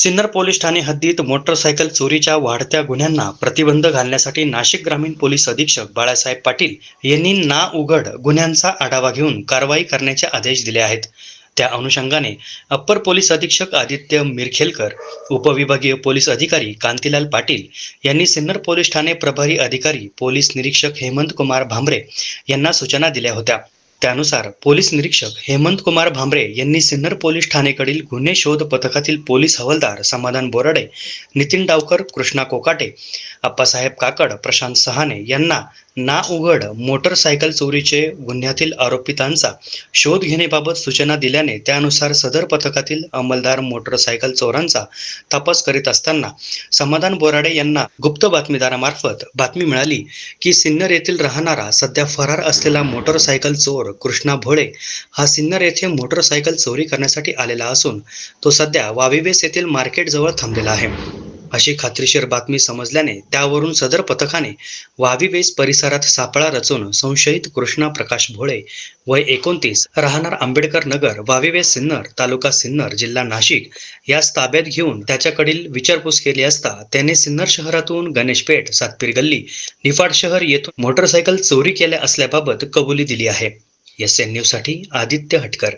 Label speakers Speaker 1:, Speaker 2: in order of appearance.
Speaker 1: Sinnar police Thane हद्दीत motorcycle चोरीच्या वाढत्या गुन्ह्यांना प्रतिबंध घालण्यासाठी नाशिक ग्रामीण पोलीस अधीक्षक बाळासाहेब पाटील यांनी ना उघड गुन्ह्यांचा आढावा घेऊन कारवाई करण्याचे आदेश दिले आहेत. त्या अनुषंगाने अप्पर पोलीस अधीक्षक आदित्य मिरखेलकर उपविभागीय पोलीस अधिकारी कांतीलाल पाटील यांनी सिन्नर पोलीस ठाणे प्रभारी अधिकारी पोलीस निरीक्षक हेमंत कुमार भांबरे यांना सूचना दिल्या होत्या. त्यानुसार पोलीस निरीक्षक हेमंत कुमार भांबरे यांनी सिन्नर पोलीस ठाणेकडील गुन्हे शोध पथकातील पोलीस हवालदार समाधान बोराडे नितीन डावकर कृष्णा कोकाटे अप्पासाहेब काकड प्रशांत सहाने यांना ना उघड मोटरसायकल चोरीचे गुन्ह्यातील आरोपितांचा शोध घेण्याबाबत सूचना दिल्याने त्यानुसार सदर पथकातील अंमलदार मोटरसायकल चोरांचा तपास करीत असताना समाधान बोराडे यांना गुप्त बातमीदारामार्फत बातमी मिळाली की सिन्नर येथील राहणारा सध्या फरार असलेला मोटरसायकल चोर कृष्णा भोळे हा सिन्नर येथे मोटरसायकल चोरी करण्यासाठी आलेला असून तो सध्या वाविवेस येथील मार्केटजवळ थांबलेला आहे. अशी खात्रीशीर बातमी समजल्याने त्यावरून सदर पथकाने वाविवेस परिसरात सापळा रचून संशयित कृष्णा प्रकाश भोळे वय एकोणतीस राहणार आंबेडकर नगर वाविवेस सिन्नर तालुका सिन्नर जिल्हा नाशिक यास ताब्यात घेऊन त्याच्याकडील विचारपूस केली असता त्याने सिन्नर शहरातून गणेशपेठ सातपीर गल्ली निफाड शहर येथून मोटरसायकल चोरी केल्या असल्याबाबत कबुली दिली आहे. एस एन न्यूजसाठी आदित्य हटकर.